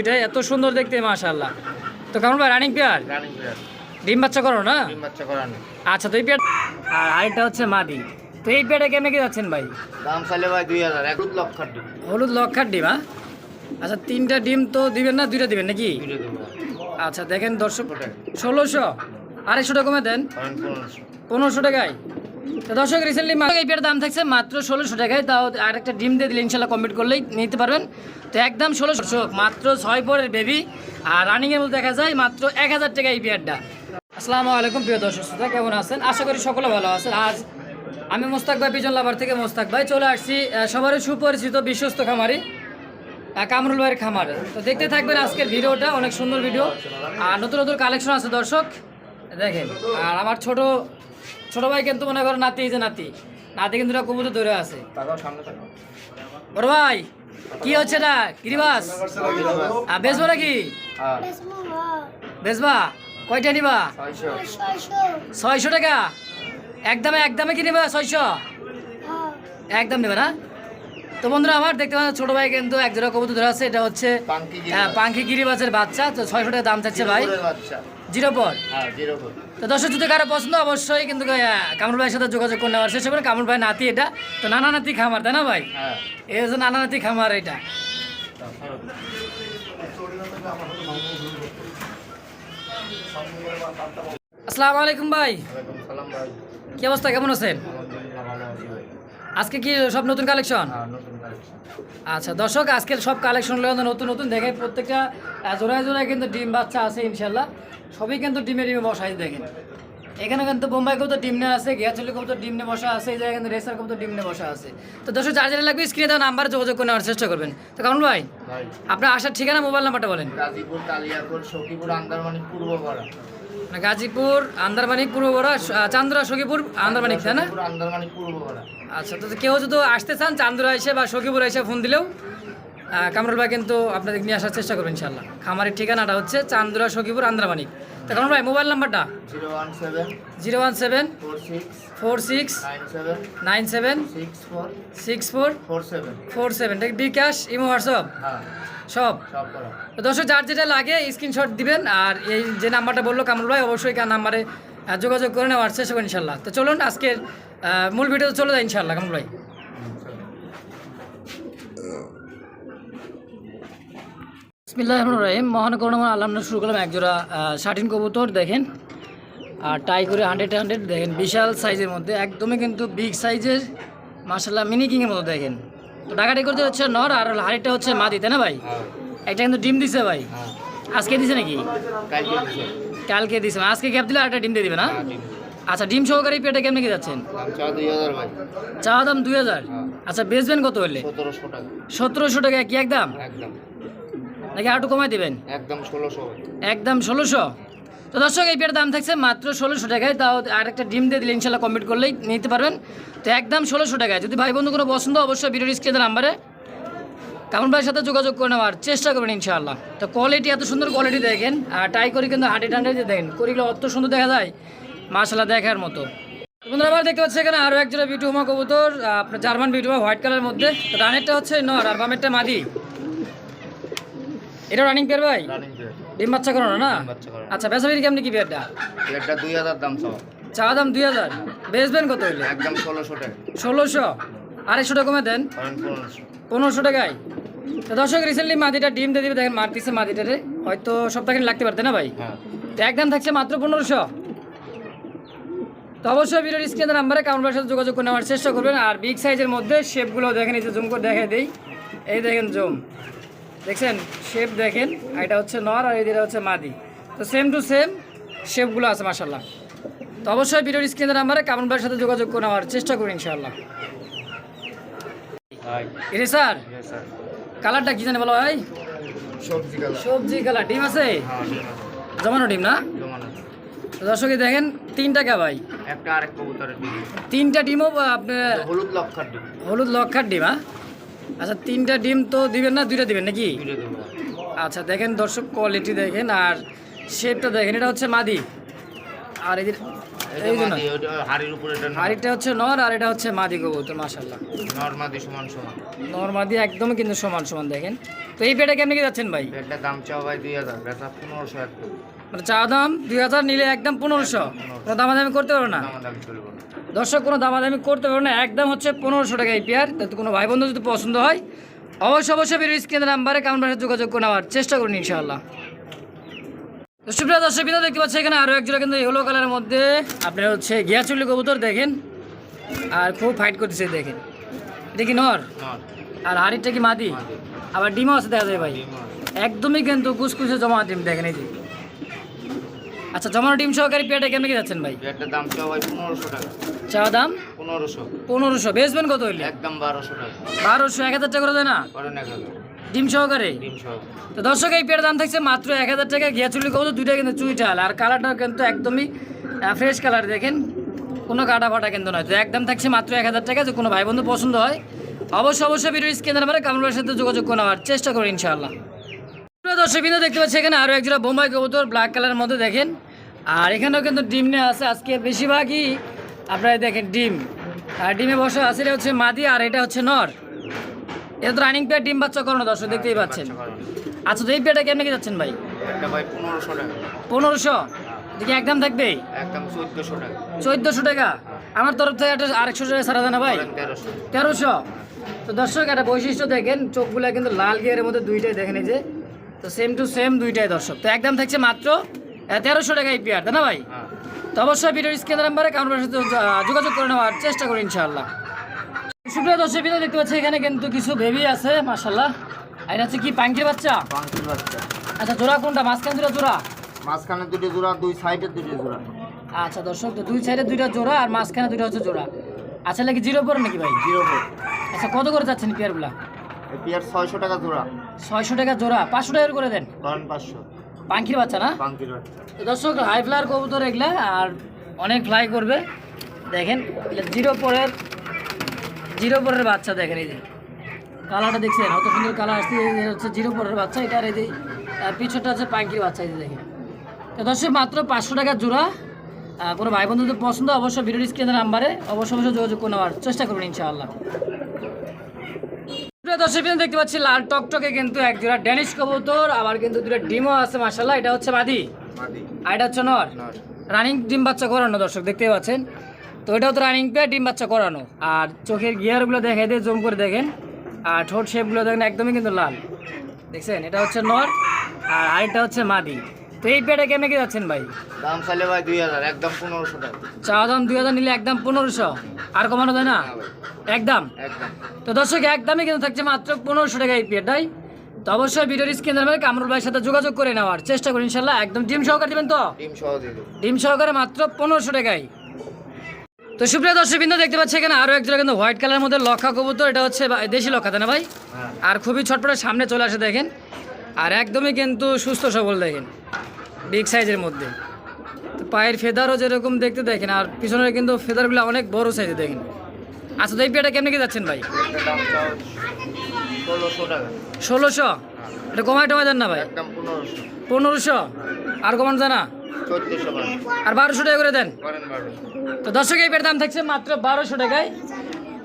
এটা এত সুন্দর দেখতে মাশাআল্লাহ। তো কেমন ভাই রানিং পেয়ার রানিং প্লেয়ার ডিম বাচ্চা করো না? ডিম বাচ্চা করানো আচ্ছা তো এই পেয়ার আর আরেকটা হচ্ছে মাদি। তো এই পেয়ারটা কেমনে কি যাচ্ছেন ভাই? দাম চাইলে ভাই দুই হাজার এক লক্ষ ডিম হলুদ লক্ষার ডিম হ্যাঁ আচ্ছা তিনটা ডিম তো দিবেন না দুইটা দিবেন নাকি? আচ্ছা দেখেন দর্শক ষোলোশো। আড়াইশো টাকা কমে দেন। পনেরোশো টাকায়? তো দর্শক রিসেন্টলি এই পেয়ার দাম থাকছে মাত্র ষোলোশো টাকায়। তাও আর একটা ডিম দিয়ে দিলে ইনশাল্লাহ কমপ্লিট করলেই নিতে পারবেন। তো একদম ষোলোশো মাত্র ছয় পরের বেবি আর রানিংয়ের মধ্যে দেখা যায় মাত্র এক হাজার টাকা এই পেয়ারটা। আসসালামু আলাইকুম, প্রিয় দর্শক, শ্রোতা, কেমন আছেন? আশা করি সকলে ভালো আছেন। আজ আমি মোস্তাক ভাই, পিজন লাভার থেকে মোস্তাক ভাই চলে আসছি সবারই সুপরিচিত বিশ্বস্ত খামারি কামরুল ভাইয়ের খামার। তো দেখতে থাকবেন আজকের ভিডিওটা, অনেক সুন্দর ভিডিও। আর নতুন নতুন কালেকশন আছে দর্শক, দেখেন। আর আমার ছোট ছোট ভাই কিন্তু মনে করো নাতি এই যে নাতি। নাতি কিন্তু কবুতর ধরে আছে। বড় ভাই কি হচ্ছে না গিরিবাস আর বেচবো নাকি? হ্যাঁ। বেচবা? কয়টা নিবা? ছয়শো। টাকা? একদমে একদমে কি নিবা ছয়শো? একদম নেবে না? তো বন্ধুরা আমার দেখতে পাচ্ছেন ছোট ভাই কিন্তু এক জোড়া কবুতর ধরে আছে। এটা হচ্ছে পাঙ্কি পাঙ্কি গিরিবাসের বাচ্চা। তো ছয়শো টাকা দাম চাচ্ছে ভাই। বাচ্চা। জিরো পর হ্যাঁ তো দর্শক যদি কারও পছন্দ অবশ্যই কিন্তু কামরুল ভাইয়ের সাথে যোগাযোগ করে নেওয়ার চেষ্টা করবেন কামরুল ভাই নাতি এটা। তো নানা নাতি খামার তাই না ভাই? হ্যাঁ। এই হচ্ছে নানা নাতি খামার এটা। আসসালামু আলাইকুম ভাই। কি অবস্থা? কেমন আছেন? আজকে কি সব নতুন কালেকশন আচ্ছা দর্শক আজকের সব কালেকশনগুলো নতুন নতুন। দেখে প্রত্যেকটা জোড়ায় জোড়ায় কিন্তু ডিম বাচ্চা আছে ইনশাল্লাহ। সবই কিন্তু ডিমে ডিমে বসাই দেখেন। এখানে কিন্তু বোম্বাই কবুতর ডিম নিয়ে আছে গিয়াচলি কবুতর ডিম নিয়ে বসা আছে এই জায়গায় কিন্তু রেসার কবুতর ডিম নিয়ে বসা আছে। তো দর্শক যার যারা লাগবে স্ক্রিনে দেওয়া নাম্বারে যোগাযোগ করে নেওয়ার চেষ্টা করবেন। তো কারণ ভাই আপনার আসার ঠিকানা মোবাইল নাম্বারটা বলেন। গাজীপুর কালিয়াপুর সখীপুর আন্দারমানি পূর্বপাড়া। মানে গাজীপুর আন্দারমানিক পূর্ব বড় চান্দুরা সখীপুর আন্দারমানিক তাই না? পূর্বপাড়া আচ্ছা তো কেউ যদি আসতে চান চান্দুরা এসে বা সখীপুর এসে ফোন দিলেও কামরুল ভাই কিন্তু আপনাদের নিয়ে আসার চেষ্টা করবেন ইনশাল্লাহ খামারের ঠিকানাটা হচ্ছে চান্দুরা সখীপুর আন্দ্রামানিক। তো কামরুল ভাই মোবাইল নাম্বারটা zero one seven zero one seven four six four six nine seven six four six four four seven. Four seven. BKash imo WhatsApp হ্যাঁ। সব? দর্শক যার যেটা লাগে স্ক্রিনশট দিবেন আর এই যে নাম্বারটা বলল কামরুল ভাই অবশ্যই কার নাম্বারে যোগাযোগ করে নেওয়ার চেষ্টা করুন ইনশাল্লাহ তো চলুন আজকের মূল ভিডিও চলে যায় ইনশাল্লাহ কামরুল ভাই। বিসমিল্লাহ রহিম মহানকরণ আল্লাহ শুরু করলাম একজোড়া শার্টিন কবুতর দেখেন। আর টাই করে হান্ড্রেড হান্ড্রেড দেখেন বিশাল সাইজের মধ্যে একদমই কিন্তু বিগ সাইজের মার্শাল্লাহ মিনি কিংয়ের মতো দেখেন। তো ডাকাটি করতে হচ্ছে নর আর হাড়িটা হচ্ছে মা দিতে না ভাই? হ্যাঁ। একটা কিন্তু ডিম দিছে ভাই। হ্যাঁ। আজকে দিছে নাকি? কালকে দিছে। কালকে আজকে গ্যাপ দিলে আরেকটা ডিম দিয়ে দিবে না? হ্যাঁ আচ্ছা ডিম সহকারে পেটে কেমনি কি যাচ্ছেন? চা দাম দুই হাজার। আচ্ছা বেচবেন কত হলে? সতেরোশো টাকা। কি একদম? নাকি আরটু কমাই দিবেন? একদম ষোলোশো। একদম ষোলোশো? তো দর্শক, এই পেয়ার দাম থাকছে মাত্র ষোলোশো টাকায়। তাও আর একটা ডিম দিয়ে দিলে ইনশাল্লাহ কমপ্লিট করলেই নিতে পারবেন। তো একদম ষোলোশো টাকায়। যদি ভাই বন্ধু কোনো পছন্দ, অবশ্যই ভিডিও স্ক্রিনের নাম্বারে কামন ভাইয়ের সাথে যোগাযোগ করে নেওয়ার চেষ্টা করবেন ইনশাআল্লাহ। তো কোয়ালিটি এত সুন্দর কোয়ালিটি দেখেন, আর টাই করে কিন্তু হাঁটে টান্ডে যে দেখেন। করিগুলো অত সুন্দর দেখা যায় মার্শাল্লাহ দেখার মতো। বন্ধুরা, আবার দেখতে পাচ্ছি এখানে আরও একজোড়া বিটুমা কবুতর আপনার জার্মান বিটুমা হোয়াইট কালারের মধ্যে। রানেরটা হচ্ছে নর আর বামেরটা মাদি। এটা রানিং পেয়ার ভাই? রানিং প্লেয়ার ডিম বাচ্চা করানো না। আচ্ছা বেসাবির কেমনি কি পেয়ারটা প্লেয়ারটা দুই হাজার দাম চাওয়া চা দাম দুই হাজার। বেচবেন কত হইলে? একদম ষোলোশো টাকা। ষোলোশো। আড়াইশো টাকা কমে দেন। পনেরোশো। টাকায়। তো দর্শক রিসেন্টলি মাদিটা ডিম দিয়ে দিবে। দেখেন মারতেছে মাদিটারে হয়তো সপ্তাহে লাগতে পারতে না ভাই? হ্যাঁ। তো একদম থাকছে মাত্র পনেরোশো। তো অবশ্যই ভিডিওর স্ক্রিনের নাম্বারে কাউন্টার সাথে যোগাযোগ করে নেওয়ার চেষ্টা করবেন। আর বিগ সাইজের মধ্যে শেপগুলো দেখেন এই যে জুম করে দেখে দেই। এই দেখেন জুম দেখছেন? শেপ দেখেন এটা হচ্ছে নর আর এটা হচ্ছে মাদি। তো সেম টু সেম শেপগুলো আছে মাসাল্লাহ তো অবশ্যই ভিডিওর স্ক্রিনের নাম্বারে কামন ভাইয়ের সাথে যোগাযোগ করে নেওয়ার চেষ্টা করুন ইনশাআল্লাহ। এরে স্যার? স্যার কালারটা কি জানে বলো ভাই? সবজি কালার। সবজি কালার। ডিম আছে? হ্যাঁ ডিম আছে। জমানো ডিম না? জমানো। তো দর্শকে দেখেন তিন টাকা ভাই? একটা আরেক কবুতরের তিনটা ডিমও আপনার হলুদ লক্ষার ডিম। হলুদ লক্ষার ডিম হ্যাঁ আচ্ছা তিনটা ডিম তো দিবেন না দুইটা দিবেন নাকি? আচ্ছা দেখেন দর্শক কোয়ালিটি দেখেন আর শেপটা দেখেন এটা হচ্ছে মাদি। আর এদের এই হচ্ছে নর আর এটা হচ্ছে মাদি কবুতর মাশাল্লাহ নর মাদি সমান সমান। নর মাদি একদমই কিন্তু সমান সমান দেখেন। তো এই পেটে কেমনি কি যাচ্ছেন ভাই? দাম চাও ভাই দুই হাজার বেচা পনেরোশো মানে চা দাম দুই হাজার নিলে একদম পনেরোশো। দামাদামি করতে চলবে না। দর্শক কোনো দামাদামি করতে পারব না। একদম হচ্ছে পনেরোশো টাকা এই পেয়ার তাতে কোনো ভাই বন্ধু যদি পছন্দ হয় অবশ্যই অবশ্যই বেরিয়ে স্ক্রিনের নাম্বারে ভাষায় যোগাযোগ করে নেওয়ার চেষ্টা করুন ইনশাআল্লাহ। সুপ্রিয় দর্শক বিন্দু দেখতে পাচ্ছি এখানে আরও একজোড়া কিন্তু ইয়েলো কালারের মধ্যে আপনার হচ্ছে গিয়াচুল্লি কবুতর দেখেন আর খুব ফাইট করতেছে দেখেন। এটা কি নর? আর হাড়িটা কি মাদি? আবার ডিমও আছে দেখা যায় ভাই। একদমই কিন্তু কুসকুসে জমা ডিম দেখেন এই যে। আচ্ছা জমানো ডিম সহকারী পেয়ারটা কেমন কি যাচ্ছেন ভাই? এটা দাম চাও ভাই পনেরোশো টাকা। চা দাম? পনেরোশো। পনেরোশো। বেচবেন কত হইলে? একদম বারোশো টাকা। বারোশো এক হাজার টাকা করে দেয় না? করেন এক হাজার। ডিম সহকারে? ডিম তো দর্শক এই পেয়ারের দাম থাকছে মাত্র এক হাজার টাকা। চুলি কবুতর দুইটা কিন্তু চুইটাল আর কালারটাও কিন্তু একদমই ফ্রেশ কালার দেখেন। কোনো কাটা ফাটা কিন্তু নয়। তো একদম থাকছে মাত্র এক হাজার টাকা। যে কোনো ভাই বন্ধু পছন্দ হয় অবশ্যই অবশ্যই ভিডিও স্ক্রিনের নাম্বারে কামরুলের সাথে যোগাযোগ করে নেওয়ার চেষ্টা করি ইনশাআল্লাহ। দর্শক বিন্দু দেখতে পাচ্ছি এখানে আরও একজোড়া বোম্বাই কবুতর ব্ল্যাক কালারের মধ্যে দেখেন। আর এখানেও কিন্তু ডিম নিয়ে আছে। আজকে বেশিরভাগই আপনারা দেখেন ডিম। আর ডিমে বসা আছে এটা হচ্ছে মাদি আর এটা হচ্ছে নর। এটা তো রানিং পেয়ার ডিম বাচ্চা করানো দর্শক দেখতেই পাচ্ছেন। আচ্ছা তো এই পেয়ারটা কেমনে কি যাচ্ছেন ভাই? পনেরোশো দেখি একদম থাকবে? চোদ্দোশো টাকা। আমার তরফ থেকে একটা আরেকশো টাকা সারা দেনা ভাই? তেরোশো। তেরোশো? তো দর্শক একটা বৈশিষ্ট্য দেখেন চোখগুলো কিন্তু লাল গিয়ারের মধ্যে দুইটাই দেখেন এই যে। তো সেম টু সেম দুইটাই দর্শক। তো একদম থাকছে মাত্র তেরোশো টাকা এই পেয়ার তাই না ভাই? হ্যাঁ। তো অবশ্যই ভিডিওর স্ক্রিন নাম্বারে কাউন্টার সাথে যোগাযোগ করে নেওয়ার চেষ্টা করি ইনশাআল্লাহ। সুপ্রিয় দর্শক বিন্দু দেখতে পাচ্ছি এখানে কিন্তু কিছু বেবি আছে মাশাল্লাহ আর হচ্ছে কি পাঙ্কির বাচ্চা? পাঙ্কির বাচ্চা। আচ্ছা জোড়া কোনটা? মাঝখান দুটো জোড়া? মাঝখানে দুটো জোড়া দুই সাইডে দুটো জোড়া। আচ্ছা দর্শক তো দুই সাইডে দুইটা জোড়া আর মাঝখানে দুইটা হচ্ছে জোড়া। আচ্ছা নাকি জিরো পরে নাকি ভাই? জিরো ফোর আচ্ছা কত করে যাচ্ছেন পেয়ারগুলা পিয়ার ছয়শো টাকা জোড়া। ছয়শো টাকা জোড়া। পাঁচশো টাকা করে দেন। করেন পাঁচশো। পাঙ্খির বাচ্চা না? পাঙ্কির বাচ্চা। দর্শক হাই ফ্লায়ার কবুতর এগুলা আর অনেক ফ্লাই করবে। দেখেন জিরো পরের জিরো পরের বাচ্চা দেখেন এই যে। কালারটা দেখছেন? অত সুন্দর কালার আসছে। হচ্ছে জিরো পরের বাচ্চা। এটার এই যে পিছনটা হচ্ছে পাঙ্কির বাচ্চা এই যে দেখেন। তো দর্শক মাত্র পাঁচশো টাকা জোড়া। কোনো ভাই বন্ধুদের পছন্দ অবশ্যই ভিডিও স্ক্রিনের নাম্বারে অবশ্যই অবশ্যই যোগাযোগ করে নেওয়ার চেষ্টা করবেন ইনশাআল্লাহ। দর্শক দেখতে পাচ্ছি লাল টকটকে কিন্তু এক জোড়া ড্যানিশ কবুতর আবার কিন্তু দুটো ডিমও আছে মাসাল্লাহ এটা হচ্ছে মাদি। আর এটা হচ্ছে নর। রানিং ডিম বাচ্চা করানো দর্শক দেখতেই পাচ্ছেন? তো এটাও তো রানিং পেয়ে ডিম বাচ্চা করানো। আর চোখের গিয়ারগুলো দেখে দিয়ে জুম করে দেখেন। আর ঠোঁট শেপগুলো দেখেন একদমই কিন্তু লাল। দেখছেন? এটা হচ্ছে নর আর আরেকটা হচ্ছে মাদি। তো এই পেটে কেমন কি যাচ্ছেন ভাই? দাম চাইলে ভাই দুই হাজার একদম পনেরোশো টাকা। চা দাম দুই হাজার নিলে একদম পনেরোশো। আর কমানো যায় না? একদম? তো দর্শক একদমই কিন্তু থাকছে মাত্র পনেরোশো টাকা এই পেটাই তো অবশ্যই ভিডিওর স্ক্রিনের মধ্যে কামরুল ভাইয়ের সাথে যোগাযোগ করে নেওয়ার চেষ্টা করুন ইনশাল্লাহ একদম ডিম সহকারে দেবেন তো? ডিম সহ ডিম সহকারে মাত্র পনেরোশো টাকায়। তো সুপ্রিয় দর্শক বিন্দু দেখতে পাচ্ছি এখানে আরও একজোড়া কিন্তু হোয়াইট কালারের মধ্যে লক্ষা কবুতর। এটা হচ্ছে দেশি লক্ষা তাই না ভাই? হ্যাঁ। আর খুবই ছটপটে সামনে চলে আসে দেখেন। আর একদমই কিন্তু সুস্থ সবল দেখেন। বিগ সাইজের মধ্যে। তো পায়ের ফেদারও যেরকম দেখতে দেখেন আর পিছনের কিন্তু ফেদারগুলো অনেক বড় সাইজে দেখেন। আচ্ছা তো এই পেটা কেমনি কি যাচ্ছেন ভাই? ষোলোশো? এটা কমায় টমায় দেন না ভাই? পনেরোশো। আর কমানো যায় না? চোদ্দোশো টাকা আর বারোশো টাকা করে দেন? তো দর্শক এই পেয়ার দাম থাকছে মাত্র বারোশো টাকায়।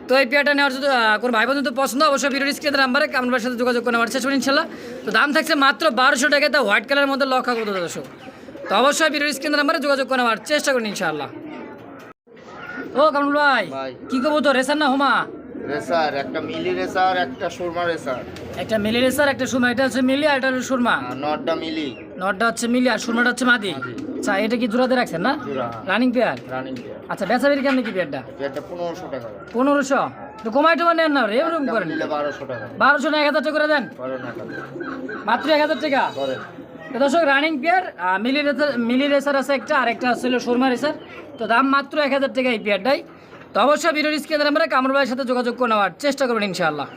তো এই পেয়ারটা নেওয়ার যদি আহ, কোনো ভাই বন্ধু তো পছন্দ অবশ্যই ভিডিও স্ক্রিনের নাম্বারে কামরার সাথে যোগাযোগ করে নেওয়ার চেষ্টা করুন ইনশাল্লাহ। তো দাম থাকছে মাত্র বারোশো টাকা তো হোয়াইট কালারের মধ্যে লক্ষা কত দর্শক। তো অবশ্যই ভিডিও স্ক্রিনের নাম্বারে যোগাযোগ করে নেওয়ার চেষ্টা করুন ইনশাল্লাহ। ও কামরুল ভাই। কি করব তো রেসার না হোমা? রেসার একটা মিলি রেসার একটা সুরমা রেসার। একটা মিলি রেসার একটা সুরমা এটা হচ্ছে মিলি আর এটা হচ্ছে সুরমা। আর নটটা মিলি। নটটা হচ্ছে মিলি আর সুরমাটা হচ্ছে মাদি। আচ্ছা এটা কি জোড়াতে রাখছেন না? Running pair? Running pair. আচ্ছা বেচা বিক্রি কেমন কি পেয়ারটা? পনেরোশো টাকা পনেরোশো? তো কমাই টমা নেন না রে এরকম করেন। বারোশো না এক হাজার টাকা করে দেন? মাত্র এক হাজার টাকা? তো দর্শক রানিং পেয়ার মিলি রেসার মিলি রেসার আছে একটা আর একটা ছিল শর্মা রেসার। তো দাম মাত্র এক হাজার টাকা এই পেয়ারটাই। তো অবশ্যই ভিডিওর স্ক্রিনের নাম্বারে কামর ভাইয়ের সাথে যোগাযোগ করে নেওয়ার চেষ্টা করবেন ইনশাআল্লাহ।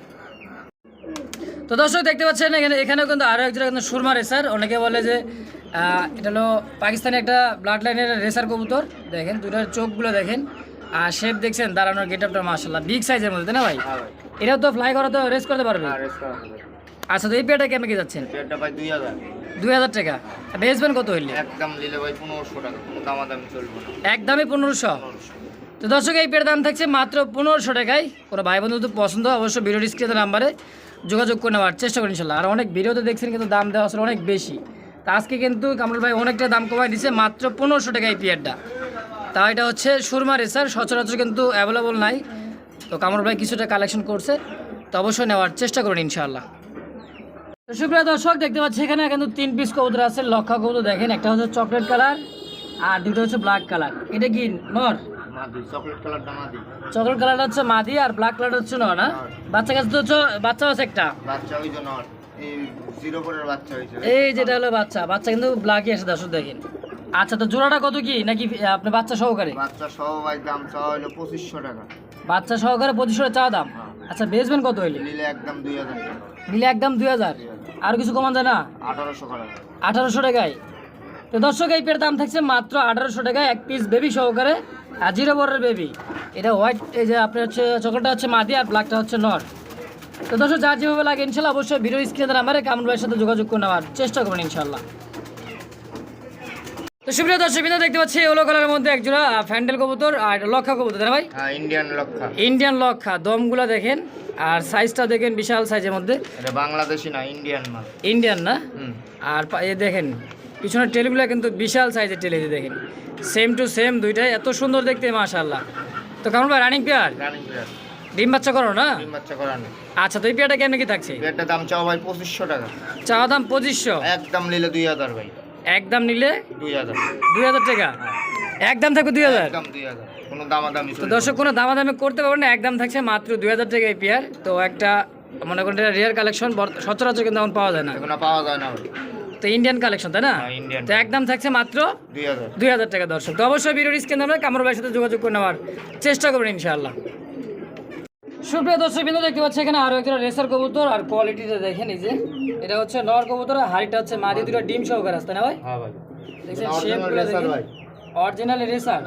তো দর্শক দেখতে পাচ্ছেন এখানে এখানেও কিন্তু আরও একজন কিন্তু সুরমা রেসার অনেকে বলে যে এটা হলো পাকিস্তানি একটা ব্লাড লাইনের রেসার কবুতর। দেখেন দুটার চোখগুলো দেখেন। আর শেপ দেখছেন দাঁড়ানোর গেট আপটা মার্শাল্লাহ বিগ সাইজের মধ্যে তাই না ভাই? হ্যাঁ এটাও তো ফ্লাই করা তো রেস করতে পারবে? হবে। আচ্ছা তো এই পেয়ারটা কেমন কি যাচ্ছেন? পেয়ারটা ভাই দুই হাজার। দুই হাজার টাকা। বেচবেন কত হইলে? একদম নিলে ভাই পনেরোশো টাকা কোনো দামাদামি চলবে একদমই পনেরোশো। তো দর্শক এই পেয়ার দাম থাকছে মাত্র পনেরোশো টাকায়। কোনো ভাই বন্ধু পছন্দ হয় অবশ্যই ভিডিও নাম্বারে যোগাযোগ করে নেওয়ার চেষ্টা করেন ইনশাল্লাহ। আর অনেক ভিডিওতে দেখছেন কিন্তু দাম দেওয়া আসলে অনেক বেশি। তা আজকে কিন্তু কামরুল ভাই অনেকটা দাম কমাই দিচ্ছে মাত্র পনেরোশো টাকা এই পেয়ারটা তা এটা হচ্ছে সুরমা রেসার, সচরাচর কিন্তু অ্যাভেলেবল নাই। তো কামরুল ভাই কিছুটা কালেকশন করছে, তো অবশ্যই নেওয়ার চেষ্টা করুন ইনশাআল্লাহ। তো সুপ্রিয় দর্শক, দেখতে পাচ্ছি এখানে কিন্তু তিন পিস কবুতর আছে। লক্ষা কবুতর দেখেন, একটা হচ্ছে চকলেট কালার আর দুটো হচ্ছে ব্ল্যাক কালার এটা কি নর? চকলেট কালারটা মাদি? চকলেট কালারটা হচ্ছে মাদি আর ব্ল্যাক কালারটা হচ্ছে নর না? বাচ্চা কাছে তো বাচ্চা আছে একটা। বাচ্চা ওই এই জিরো পরের বাচ্চা হয়েছে। এই যেটা হলো বাচ্চা বাচ্চা কিন্তু ব্ল্যাকই দর্শক দেখেন। আচ্ছা তো জোড়াটা কত কি? নাকি আপনি বাচ্চা সহকারে? বাচ্চা দাম চাওয়া হলো পঁচিশশো টাকা। বাচ্চা সহকারে পঁচিশশো চা দাম? আচ্ছা বেচবেন কত হইলে? নিলে একদম দুই হাজার নিলে একদম দুই হাজার? আর কিছু কমান যায় না? আঠারোশো যাবে। আঠারোশো টাকায়। তো দর্শক এই পেয়ার দাম থাকছে মাত্র আঠারোশো টাকায় এক পিস বেবি সহকারে। আর জিরো বরের বেবি এটা হোয়াইট এই যে আপনার হচ্ছে চকলেটটা হচ্ছে মাদি আর ব্ল্যাকটা হচ্ছে নর। তো দর্শক যা যেভাবে লাগে ইনশাল্লাহ অবশ্যই ভিডিও স্ক্রিনের নাম্বারে কামরুল ভাইয়ের সাথে যোগাযোগ করে নেওয়ার চেষ্টা করবেন ইনশাল্লাহ। তো সুপ্রিয় দর্শক বিন্দু দেখতে পাচ্ছি ওলো কালারের মধ্যে এক জোড়া ফ্যান্ডেল কবুতর আর এটা লক্ষা কবুতর তাই ভাই? হ্যাঁ ইন্ডিয়ান লক্ষা। ইন্ডিয়ান লক্ষা দমগুলো দেখেন। আর সাইজটা দেখেন বিশাল সাইজের মধ্যে। এটা বাংলাদেশি না ইন্ডিয়ান মাল। ইন্ডিয়ান না? আর এ দেখেন পিছনের টেলগুলো কিন্তু বিশাল সাইজের টেলে যে দেখেন। সেম টু সেম দুইটাই এত সুন্দর দেখতে মাশাআল্লাহ। তো কেমন ভাই রানিং পেয়ার ডিম বাচ্চা করো না? আচ্ছা তো এই পেয়ারটা কেমন কি থাকছে? পেয়ারটার দাম চাওয়া ভাই পঁচিশশো টাকা। চাওয়া দাম পঁচিশশো? একদম নিলে দুই হাজার ভাই। একদম নিলে? দুই হাজার। দুই হাজার টাকা? একদম থাকবে দুই হাজার? কোনো দামাদামি তো দর্শক কোনো দামাদামি করতে পারবেন না একদম থাকছে মাত্র দুই হাজার টাকা এই পেয়ার। তো একটা মনে করেন এটা রেয়ার কালেকশন সচরাচর কিন্তু এখন পাওয়া যায় না। পাওয়া যায় না তো ইন্ডিয়ান কালেকশন তাই না? হ্যাঁ। তো একদম থাকছে মাত্র দুই হাজার। টাকা দর্শক। তো অবশ্যই ভিডিওর স্ক্রিন আমরা কামর ভাইয়ের সাথে যোগাযোগ করে নেওয়ার চেষ্টা করবেন ইনশাআল্লাহ। সুপ্রিয় দর্শক বিন্দু দেখতে পাচ্ছি এখানে আরও একটা রেসার কবুতর আর কোয়ালিটিটা দেখেন এই যে। এটা হচ্ছে নর কবুতর আর হাড়িটা হচ্ছে মাদি দুটো ডিম সহকারে আসতে না ভাই? হ্যাঁ ভাই। দেখছেন শেপগুলো দেখেন। অরিজিনাল রেসার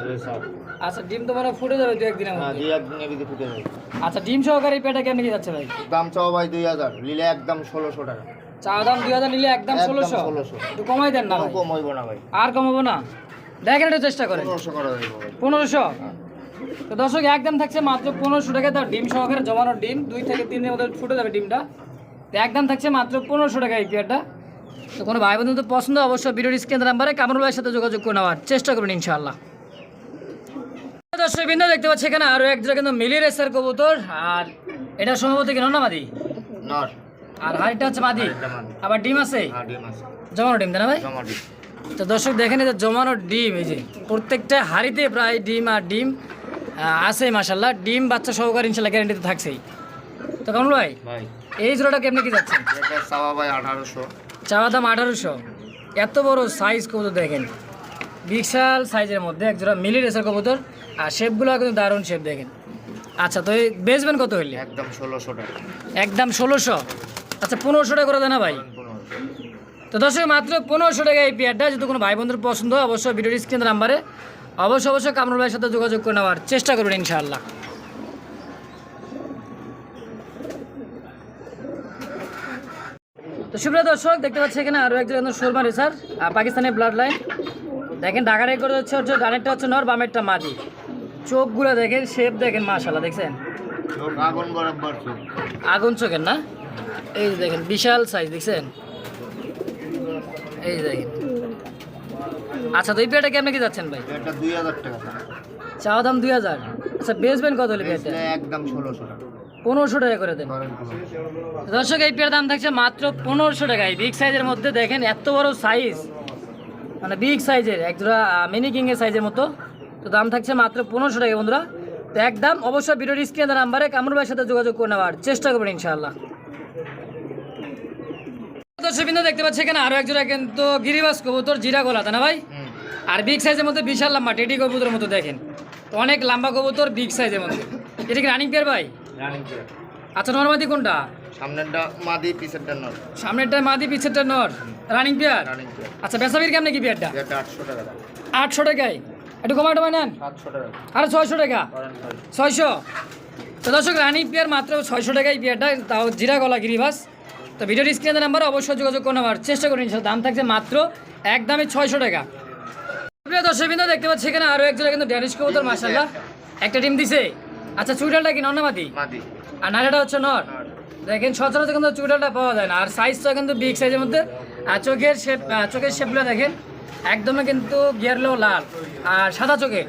আচ্ছা ডিম তো মানে ফুটে যাবে দু একদিনের হ্যাঁ মধ্যে দুই একদিনের ভিতরে ফুটে যাবে। আচ্ছা ডিম সহকারে এই পেটা কেমন কি যাচ্ছে ভাই? দাম চাওয়া ভাই দুই হাজার। নিলে একদম ষোলোশো টাকা। চা দাম দুই হাজার নিলে একদম ষোলোশো? একটু কমাই দেন না না ভাই। আর কমাবো না? দেখেন একটু চেষ্টা করেন। পনেরোশো হ্যাঁ। তো দর্শক একদম থাকছে মাত্র পনেরোশো টাকা। তার ডিম সহকারে জমানো ডিম। দুই থেকে মধ্যে ফুটে যাবে ডিমটা। তো একদম থাকছে মাত্র পনেরোশো টাকা এই পেয়ারটা। তো কোনো ভাই বন্ধু তো পছন্দ অবশ্যই স্ক্রিন নাম্বারে কামরুল ভাইয়ের সাথে যোগাযোগ করে নেওয়ার চেষ্টা করবেন ইনশাআল্লাহ। দর্শক বিন্দু দেখতে পাচ্ছি এখানে আরও এক জোড়া কিন্তু মিলি রেসার কবুতর। আর এটা সম্ভবত কি না মাদি? নর। আর হাড়িটা হচ্ছে মাদি? আবার ডিম আছে? হ্যাঁ ডিম আছে। জমানো ডিম তাই না ভাই? তো দর্শক দেখেন এই যে জমানো ডিম এই যে প্রত্যেকটা হাড়িতে প্রায় ডিম আর ডিম আছে মাসাল্লাহ ডিম বাচ্চা সহকারে ইনশাল্লাহ গ্যারেন্টি তো থাকছেই। তো কামরুল ভাই এই জোড়াটা কেমনি কি যাচ্ছেন এটা চাওয়া দাম আঠারোশো। এত বড় সাইজ কবুতর দেখেন। বিশাল সাইজের মধ্যে এক জোড়া মিলি রেসার কবুতর। আর শেপগুলো কিন্তু দারুণ শেপ দেখেন। আচ্ছা তো এই বেচবেন কত হইলে? একদম ষোলোশো টাকা। একদম ষোলোশো। আচ্ছা পনেরোশো টাকা করে দেন না ভাই? তো দর্শক মাত্র পনেরোশো টাকা এই পেয়ারটা যদি কোনো ভাই বন্ধুর পছন্দ হয় অবশ্যই ভিডিওর স্ক্রিন নাম্বারে অবশ্যই অবশ্যই কামরুল ভাইয়ের সাথে যোগাযোগ করে নেওয়ার চেষ্টা করবেন ইনশাআল্লাহ। তো সুপ্রিয় দর্শক দেখতে পাচ্ছি এখানে আরও একজন সুরমা রেসার আর পাকিস্তানের ব্লাড লাইন দেখেন ঢাকা রেকর্ড হচ্ছে হচ্ছে ডানেরটা হচ্ছে নর বামেরটা মাদি। চোখগুলো দেখেন শেপ দেখেন মাশাল্লাহ দেখছেন? আগুন আগুন চোখের না? এই যে দেখেন বিশাল সাইজ দেখছেন? এই যে দেখেন। আচ্ছা তো এই পেয়ারটা কেমন কি যাচ্ছেন ভাই? এটা দুই হাজার টাকা। চাওয়া দাম দুই হাজার। আচ্ছা বেচবেন কত হলে পেয়ারটা? একদম ষোলোশো টাকা। পনেরোশো টাকা করে দেন। দর্শক এই পেয়ার দাম থাকছে মাত্র পনেরোশো টাকায় বিগ সাইজের মধ্যে দেখেন এত বড় সাইজ মানে বিগ সাইজের একজোড়া মিনি কিংয়ের সাইজের মতো। তো দাম থাকছে মাত্র পনেরোশো টাকা বন্ধুরা। তো একদম অবশ্যই ভিডিওর স্ক্রিনের নাম্বারে কামরুল ভাইয়ের সাথে যোগাযোগ করে নেওয়ার চেষ্টা করবেন ইনশাআল্লাহ। দর্শক বিন্দু দেখতে পাচ্ছি এখানে আরও একজোড়া কিন্তু গিরিবাস কবুতর জিরা গলা না ভাই? আর বিগ সাইজের মধ্যে বিশাল লম্বা টেডি কবুতরের মতো দেখেন। অনেক লম্বা কবুতর বিগ সাইজের মধ্যে। এটা কি রানিং পেয়ার ভাই? আচ্ছা নর্মাদি কোনটা? সামনেরটা মাদি পিছেরটা নর। সামনেরটা মাদি পিছেরটা নর। রানিং পেয়ার আচ্ছা বেসাবির কেমন কি পেয়ারটা আটশো টাকা আটশো টাকায়? একটু কমায় টমায় নেন। আরে ছয়শো টাকা? ছয়শো? তো দর্শক রানিং পেয়ার মাত্র ছয়শো টাকায় পেয়ারটা তাও জিরা গলা গিরিবাস। তো ভিডিওর স্ক্রিনের নাম্বার অবশ্যই যোগাযোগ করে নেওয়ার চেষ্টা করুন দাম থাকছে মাত্র একদমই ছয়শো টাকা। প্রিয় দর্শক বিন্দু দেখতে পাচ্ছি এখানে আরও একজন কিন্তু ড্যানিশ কবুতর মাসাল্লাহ একটা ডিম দিছে। আচ্ছা চুইডালটা কি নন্নামাদি মাদি? আর নাড়াটা হচ্ছে নর? দেখেন সচরাচর কিন্তু চুইডালটা পাওয়া যায় না। আর সাইজটা কিন্তু বিগ সাইজের মধ্যে আর চোখের শেপ চোখের শেপগুলো দেখেন একদমই কিন্তু গিয়ারলেও লাল। আর সাদা চোখে।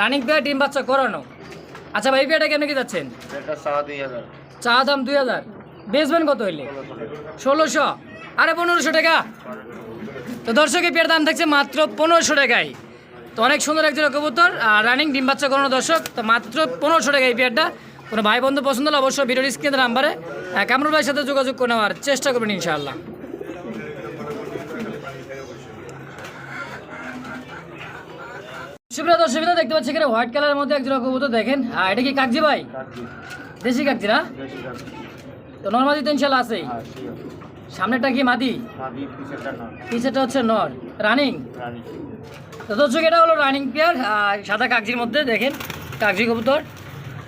রানিং পেয়ার ডিম বাচ্চা করানো। আচ্ছা ভাই এই পেয়ারটা কেমন কি যাচ্ছেন? চা দাম দুই হাজার। বেচবেন কত হইলে? ষোলোশো। আরে পনেরোশো টাকা। তো দর্শকের পেয়ার দাম থাকছে মাত্র পনেরোশো টাকায়। তো অনেক সুন্দর একজন কবুতর আর রানিং ডিম বাচ্চা করানো দর্শক তো মাত্র পনেরোশো টাকা এই পেয়ারটা। কোনো ভাই বন্ধু পছন্দ হলে অবশ্যই ভিডিওর স্ক্রিনের নাম্বারে কামরুল ভাইয়ের সাথে যোগাযোগ করে নেওয়ার চেষ্টা করবেন ইনশাআল্লাহ। সুপ্রিয় দর্শক দেখতে পাচ্ছি এখানে হোয়াইট কালারের মধ্যে একজন কবুতর দেখেন। এটা কি কাকজি ভাই? দেশি কাকজি না? তো নর্মাদি তো ইনশাল্লাহ আছেই হ্যাঁ সামনেটা কি মাদি পিছেটা হচ্ছে নর। রানিং তো দর্শক এটা হলো রানিং পেয়ার সাদা কাগজির মধ্যে দেখেন কাগজি কবুতর।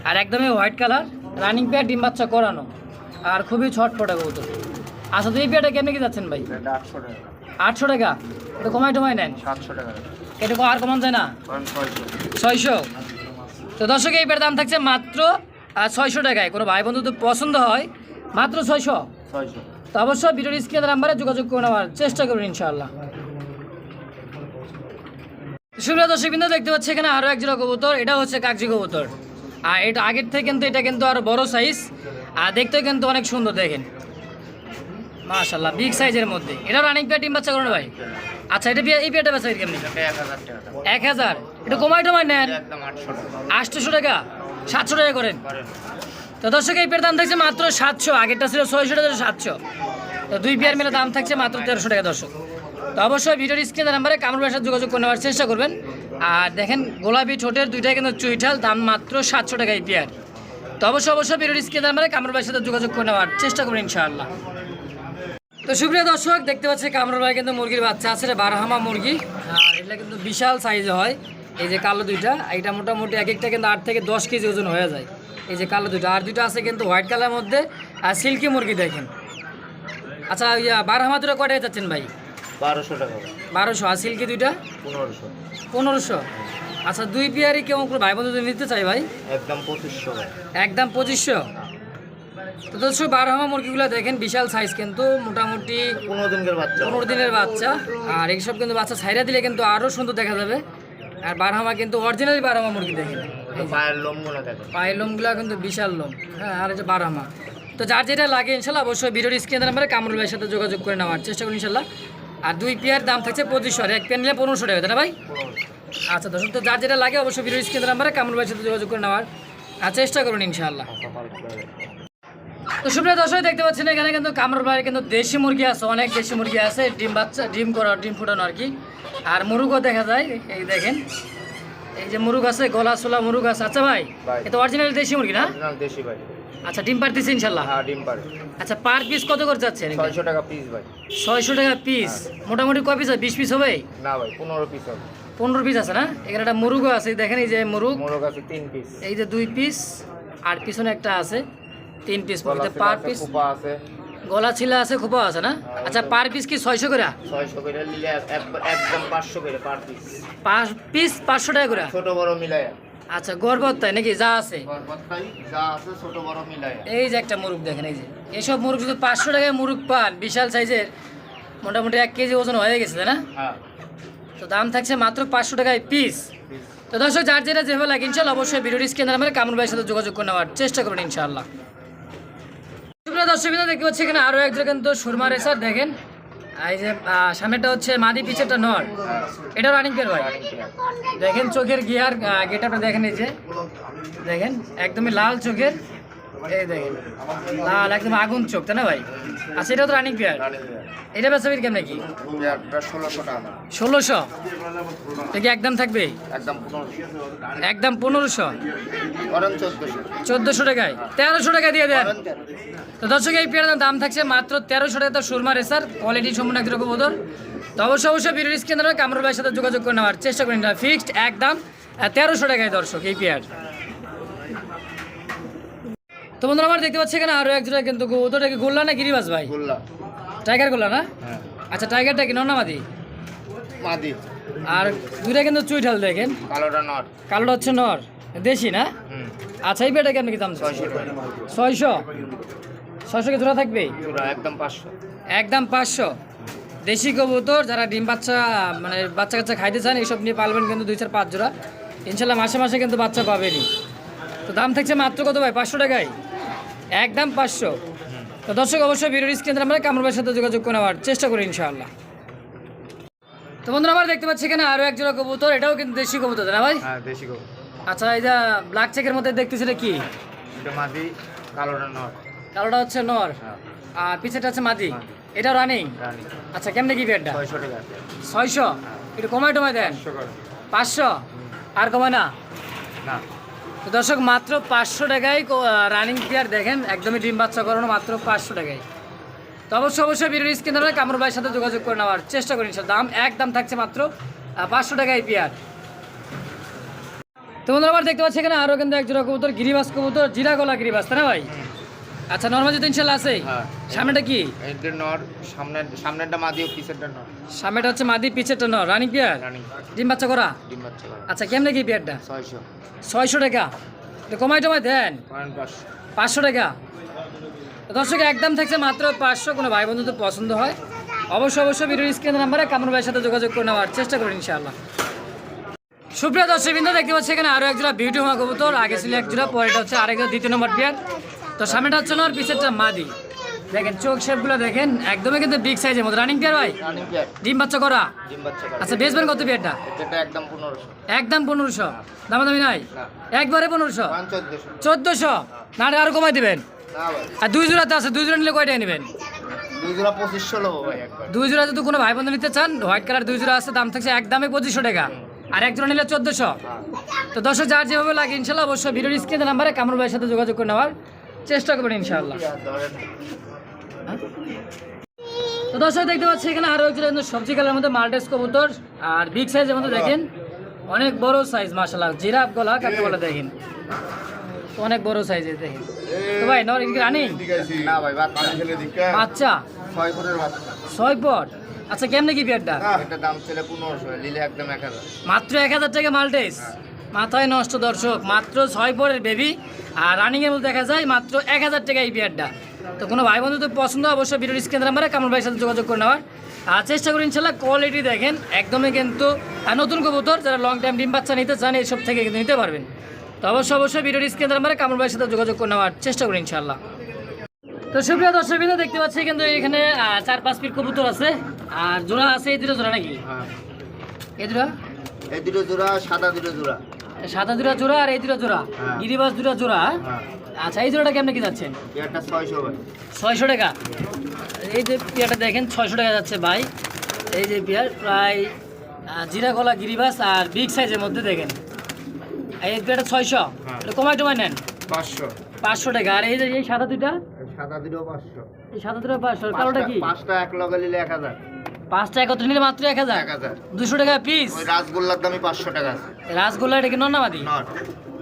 আর একদমই হোয়াইট কালার রানিং পেয়ার ডিম বাচ্চা করানো। আর খুবই ছটপটা কবুতর। আচ্ছা তো এই পেয়ারটা কেমনি কি যাচ্ছেন ভাই? আটশো টাকা। এটা কমাই টমাই নেন? সাতশো টাকা। এটা আর কমান যায় না? ছয়শো। ছয়শো। তো দর্শক এই পেয়ার দাম থাকছে মাত্র ছয়শো টাকায়। কোনো ভাই বন্ধু তো পছন্দ হয় মাত্র ছয়শো? তো অবশ্যই ভিডিওর স্ক্রিনের নাম্বারে যোগাযোগ করে নেওয়ার চেষ্টা করুন ইনশাআল্লাহ। সুপ্রিয় দর্শক বিন্দু দেখতে পাচ্ছি এখানে আরও এক জোড়া কবুতর। এটা হচ্ছে কাগজি কবুতর। আর এটা আগের থেকে কিন্তু এটা কিন্তু আরও বড় সাইজ আর দেখতেও কিন্তু অনেক সুন্দর দেখেন। মাশাল্লাহ বিগ সাইজের মধ্যে। এটা রানিং পেয়ার টিম বাচ্চা করুন ভাই। আচ্ছা এটা এই পেয়ারটা বাচ্চা কেমনি? এক হাজার এটা কমাই টমাই নেন আটশো টাকা। আটশোশো টাকা? সাতশো টাকা করেন। তো দর্শক, এই পেয়ার দাম থাকছে মাত্র সাতশো, আগেরটা ছিল ছয়শো টাকা, সাতশো। তো দুই পেয়ার মিলে দাম থাকছে মাত্র তেরোশো টাকা, দর্শক। তো অবশ্যই ভিডিওর স্ক্রিনের নাম্বারে কামরুল সাথে যোগাযোগ করে নেওয়ার চেষ্টা করবেন। আর দেখেন, গোলাপি ছোটের দুইটাই কিন্তু চুইঠাল, দাম মাত্র সাতশো টাকা এই পেয়ার। তো অবশ্যই অবশ্যই ভিডিওর স্ক্রিনের নাম্বারে কামরুল ভাইয়ের সাথে যোগাযোগ করে নেওয়ার চেষ্টা করবেন, ইনশাআল্লাহ। তো সুপ্রিয় দর্শক, দেখতে পাচ্ছি কামরুল ভাই কিন্তু মুরগির বাচ্চা আছে বারহামা মুরগি। আর এটা কিন্তু বিশাল সাইজে হয়, এই যে কালো দুইটা এটা মোটামুটি এক একটা কিন্তু আট থেকে দশ কেজি ওজন হয়ে যায়। এই যে কালো দুইটা আর দুটো আছে কিন্তু হোয়াইট কালারের মধ্যে। আর সিল্কি মুরগি দেখেন। আচ্ছা ইয়া বারহামা দুটো কটায় যাচ্ছেন ভাই? বারোশো টাকা বারোশো। আর সিল্কি দুইটা? পনেরোশো। পনেরোশো। আচ্ছা দুই পেয়ারই কেমন কোনো ভাই বন্ধু নিতে চাই ভাই? একদম পঁচিশশো একদম পঁচিশশো? তো দর্শক বারহামা মুরগিগুলো দেখেন বিশাল সাইজ কিন্তু মোটামুটি পনেরো দিনের বাচ্চা। পনেরো দিনের বাচ্চা। আর এইসব কিন্তু বাচ্চা ছাইরা দিলে কিন্তু আরও সুন্দর দেখা যাবে। আর বারহামা কিন্তু অরিজিনালি বারহামা মুরগি দেখেন। পায়ের লোমগুলো দেখেন পায়ের লোমগুলো কিন্তু বিশাল লোম। হ্যাঁ আর যে বারহামা তো যার যেটা লাগে ইনশাল্লাহ অবশ্যই ভিডিওর স্ক্রিনের নাম্বারে কামরুল ভাইয়ের সাথে যোগাযোগ করে নেওয়ার চেষ্টা করুন ইনশাল্লাহ। আর দুই পেয়ার দাম থাকছে পঁচিশশো আর এক পেয়ার নিলে পনেরোশো টাকা তাই না ভাই? আচ্ছা দর্শক তো যার যেটা লাগে অবশ্যই ভিডিওর স্ক্রিনের নাম্বারে কামরুল ভাইয়ের সাথে যোগাযোগ করে নেওয়ার। আর চেষ্টা করুন ইনশাল্লাহ। তো সুপ্রিয় দর্শক দেখতে পাচ্ছেন এখানে কিন্তু কামরুল ভাইয়ের কিন্তু দেশি মুরগি আছে অনেক দেশি মুরগি আছে ডিম বাচ্চা ডিম করা ডিম ফুটানো আর কি। আর মুরুগও দেখা যায় এই দেখেন। এই যে মুরুগ আছে গলা সোলা মুরুগ আছে। আচ্ছা ভাই। এটা অরিজিনাল দেশি মুরগি না? দেশি ভাই। আচ্ছা ডিম পারতেছি ইনশাল্লাহ হ্যাঁ ডিম পারে। আচ্ছা পার পিস কত করে যাচ্ছে ছয়শো টাকা পিস ভাই। ছয়শো টাকা পিস মোটামুটি কয় পিস বিশ পিস হবে? না ভাই পনেরো পিস হবে। পনেরো পিস আছে না? এখানে একটা মুরুগও আছে দেখেন এই যে মুরুগ। মোরগ আছে তিন পিস এই যে দুই পিস আর পিছনে একটা আছে তিন পিস গলা পার পিস আছে। গলা ছিলা আছে খোপা আছে না? আচ্ছা পার পিস কি ছয়শো করে? ছয়শো করে নিলে এক- এক- একদম পাঁচশো করে পার পিস পাঁচ পিস পাঁচশো টাকা করে? ছোট বড় মিলায়। আচ্ছা গর্বত তাই নাকি? যা আছে। যা আছে ছোট বড় মিলায়। এই যে একটা মুরগ দেখেন এই যে। এইসব মুরগ যদি পাঁচশো টাকায় মুরগ পান বিশাল সাইজের মোটামুটি এক কেজি ওজন হয়ে গেছে তাই না? হ্যাঁ। তো দাম থাকছে মাত্র পাঁচশো টাকায় পিস তো দর্শক যার যেটা যেভাবে লাগে ইনশাল্লাহ অবশ্যই ভিডিওর স্ক্রিনের নামে কামরুল ভাইয়ের সাথে যোগাযোগ করে নেওয়ার চেষ্টা করবেন ইনশাআল্লাহ সুপ্রিয় দর্শক দেখতে পাচ্ছি এখানে আরও একজন কিন্তু সুরমা রেসার, দেখেন। এই যে সামনেটা হচ্ছে মাদি পিছেরটা নর। এটা রানিং পেয়ার ভাই। দেখেন চোখের গিয়ার গেট আপটা দেখেন এই যে। দেখেন, একদমই লাল চোখের। এই লাল একদম আগুন চোখ তাই না ভাই? আচ্ছা এটা তো রানিং পেয়ার। এটা বেচাবির কেমন কি? ষোলোশো এটা কি একদম থাকবে? একদম পনেরোশো। চোদ্দোশো। টাকায়? তেরোশো টাকা দিয়ে দেন। তো দর্শক এই পেয়ারের দাম থাকছে মাত্র তেরোশো টাকা। তো সুরমা রেসার কোয়ালিটি সম্পূর্ণ একরকম ওদের তো অবশ্যই অবশ্যই ভিডিও স্ক্রিনে কামরুল ভাইয়ের সাথে যোগাযোগ করে নেওয়ার চেষ্টা করেন। ফিক্সড একদম তেরোশো টাকায় দর্শক এই পেয়ার। তো বন্ধুরা আমার দেখতে পাচ্ছি এখানে আরও এক জোড়া কিন্তু ওটা কি গোল্লা না গিরিবাস ভাই? গোল্লা। টাইগার গোল্লা না? হ্যাঁ। আচ্ছা টাইগারটা কি নন্নামাদি মাদি? মাদি। আর দুইটা কিন্তু চুইঠাল দেখেন। কালোটা নর। কালোটা হচ্ছে নর। দেশি না? আচ্ছা এই পেটা কেমন কি দাম ছয়শো ছয়শো? কি জোড়া থাকবে? একদম পাঁচশো। একদম পাঁচশো। দেশি কবুতর যারা ডিম বাচ্চা মানে বাচ্চা কাচ্চা খাইতে চান এইসব নিয়ে পালবেন কিন্তু দুই চার পাঁচ জোড়া। ইনশাল্লাহ মাসে মাসে কিন্তু বাচ্চা পাবেনই। তো দাম থাকছে মাত্র কত ভাই? পাঁচশো টাকায়। একদম পাঁচশো। তো দর্শক অবশ্যই ভিডিওর স্ক্রিন আমরা ভাইয়ের সাথে যোগাযোগ করে নেওয়ার চেষ্টা করি ইনশাআল্লাহ। তো বন্ধুরা আমরা দেখতে পাচ্ছি এখানে আরও এক জোড়া কবুতর। এটাও কিন্তু দেশি কবুতর না ভাই? হ্যাঁ দেশি গো আচ্ছা এই যে ব্ল্যাক চেকের মধ্যে দেখতেছি এটা কি? এটা মাদি কালোটা নট কালোটা হচ্ছে নর। হ্যাঁ। আর পিছেটা হচ্ছে মাদি। এটা রানিং আচ্ছা কেমনে কি পেয়ারটা ছয়শো টাকা। ছয়শো? একটু কমায় টমায় দেন। পাঁচশো করে। পাঁচশো? আর কমায় না? না। দর্শক, মাত্র পাঁচশো টাকায় রানিং পেয়ার দেখেন, একদমই ডিম বাচ্চা করানো মাত্র পাঁচশো টাকায়। তো অবশ্যই অবশ্যই বিরোধী স্ক্রিন ধরে কামর ভাইয়ের সাথে যোগাযোগ করে নেওয়ার চেষ্টা করি দাম এক দাম থাকছে মাত্র পাঁচশো টাকায় পেয়ার। তো বন্ধুরা, আবার দেখতে পাচ্ছি এখানে আরও কিন্তু এক জোড়া কবুতর গিরিবাস কবুতর জিরা গলা গিরিবাস তাই না ভাই? আচ্ছা নর্মাল তো ইনশাল্লাহ আছে। হ্যাঁ। সামনেটা কি? এদের নর সামনের সামনেরটা মাদি ও পিছেরটা নর। সামনেটা হচ্ছে মাদি পিছেরটা ন রানিং পেয়ার? রানি। ডিম বাচ্চা করা? ডিম বাচ্চা করে। আচ্ছা কেমনে কি পেয়ারটা? ছয়শো। ছয়শো টাকা। তো কমাই টমাই দেন। পয়েন্ট পাঁচশো। পাঁচশো টাকা। তো দর্শক একদম থাকছে মাত্র পাঁচশো। কোনো ভাই বন্ধু তো পছন্দ হয় অবশ্যই অবশ্যই ভিডিওর স্ক্রিন নাম্বারে কামরুল ভাইয়ের সাথে যোগাযোগ করে নেওয়ার চেষ্টা করুন ইনশাআল্লাহ। সুপ্রিয় দর্শক বিন্দু দেখতে পাচ্ছি এখানে আরও একজোড়া বিউটি হওয়া কবুতর আগে ছিল একজোড়া পরেটা হচ্ছে আরেক দ্বিতীয় নম্বর পেয়ার। তো সামনেটা হচ্ছে না আর পিছেরটা মাদি। দেখেন চোখ শেপগুলো দেখেন একদমই কিন্তু বিগ সাইজের মতো। রানিং পেয়ার ভাই? রানি পেয়ার ডিম বাচ্চা করা? ডিম বাচ্চা করে। আচ্ছা বেচবেন কত পেয়ারটা এটা একদম পনেরোশো। একদম পনেরোশো। দামাদামি নাই? না। একবারে পনেরোশো? পয়েন্ট চোদ্দশো? চোদ্দোশো না আরও কমাই দিবেন। না ভাই। আর দুই জোড়াতে আছে দুই জোড়া নিলে কয়টায় নেবেন? দুই জোড়া পঁচিশশো লোবো ভাই একবার। দুই জোড়া যদি কোনো ভাই বন্ধু নিতে চান হোয়াইট কালার দুই জোড়া আছে দাম থাকছে একদমই পঁচিশশো টাকা। আর এক জোড়া নিলে চোদ্দোশো। হ্যাঁ। তো দর্শক যার যেভাবে লাগে ইনশাল্লাহ অবশ্যই ভিডিওর স্ক্রিনে নাম্বারে কামরুল ভাইয়ের সাথে যোগাযোগ করে নেওয়ার চেষ্টা করবেন ইনশাল্লাহ তো দর্শক দেখতে পাচ্ছি এখানে আরও একজন সবজি কালার মধ্যে মাল্টেস কবুতর আর বিগ সাইজের মধ্যে দেখেন অনেক বড় সাইজ মাশাল্লাহ জিরাফ গলা কাকে বলে দেখেন। অনেক বড় সাইজের দেখেন। তো ভাই নর রানিং? না ভাই বাচ্চা? ছয় ফুটের বাচ্চা ছয় পট আচ্ছা কেমনে কি পেয়ারটা এটা দাম ছিল পনেরোশো একদম এক হাজার। মাত্র এক হাজার টাকা মাল্টেস? মাথায় নষ্ট দর্শক মাত্র ছয় পরের বেবি আর রানিং এর মধ্যে দেখা যায় মাত্র এক হাজার টাকা এই পেয়ারটা তো কোনো ভাই বন্ধু তো পছন্দ অবশ্যই ভিডিওর স্ক্রিন নাম্বারে কামর ভাইয়ের সাথে যোগাযোগ করে নেওয়ার। আর চেষ্টা করি ইনশাল্লাহ কোয়ালিটি দেখেন একদমই কিন্তু নতুন কবুতর যারা লং টাইম ডিম বাচ্চা নিতে চান এইসব থেকে কিন্তু নিতে পারবেন। তো অবশ্যই অবশ্যই ভিডিওর স্ক্রিন নাম্বারে কামর ভাইয়ের সাথে যোগাযোগ করে নেওয়ার চেষ্টা করি ইনশাল্লাহ। তো সুপ্রিয় দর্শক বিন্দু দেখতে পাচ্ছি কিন্তু এখানে চার পাঁচ পিট কবুতর আছে। আর জোড়া আছে এই দুটো জোড়া নাকি? হ্যাঁ। এই দুটো? এই দুটো জোড়া সাদা দুটো জোড়া। সাদা দুটা জোড়া আর এই দুটা জোড়া। হ্যাঁ। গিরিবাস দুটা জোড়া। হ্যাঁ। আচ্ছা এই জোড়াটা কেমনে কি যাচ্ছেন? ছয়শো টাকা। এই যে পেয়ারটা দেখেন ছয়শো টাকা যাচ্ছে ভাই। এই যে পেয়ার প্রায় জিরা কলা গিরিবাস আর বিগ সাইজের মধ্যে দেখেন। এই পেয়ারটা ছয়শো। হ্যাঁ। এটা কমায় টমায় নেন। পাঁচশো। পাঁচশো টাকা। আর এই যে এই সাদা দুটা সাদা দুটো পাঁচশো। এই সাদা দুটা পাঁচশো। কালোটা কি? পাঁচটা এক লগে নিলে এক হাজার। পাঁচটা একত্রে নিলে মাত্র এক হাজার। এক হাজার। দুশো টাকা পিস ওই রাসগোল্লার দামই পাঁচশো টাকা আছে। রাসগোল্লা এটা কি নন্নামাদি নট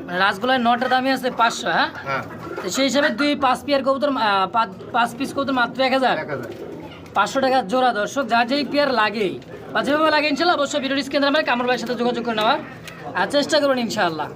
মানে রাসগোল্লার নটার দামই আছে পাঁচশো হ্যাঁ? হ্যাঁ। তো সেই হিসাবে দুই পাঁচ পেয়ার কবুতর পাঁচ- পিস কবুতর মাত্র এক হাজার। এক হাজার। পাঁচশো টাকা জোড়া দর্শক যার যেই পেয়ার লাগে বা যেভাবে লাগে ইনশাল্লাহ অবশ্যই ভিডিও স্ক্রিন নাম্বার কামর ভাইয়ের সাথে যোগাযোগ করে নেওয়ার। আর চেষ্টা করবেন ইনশাআল্লাহ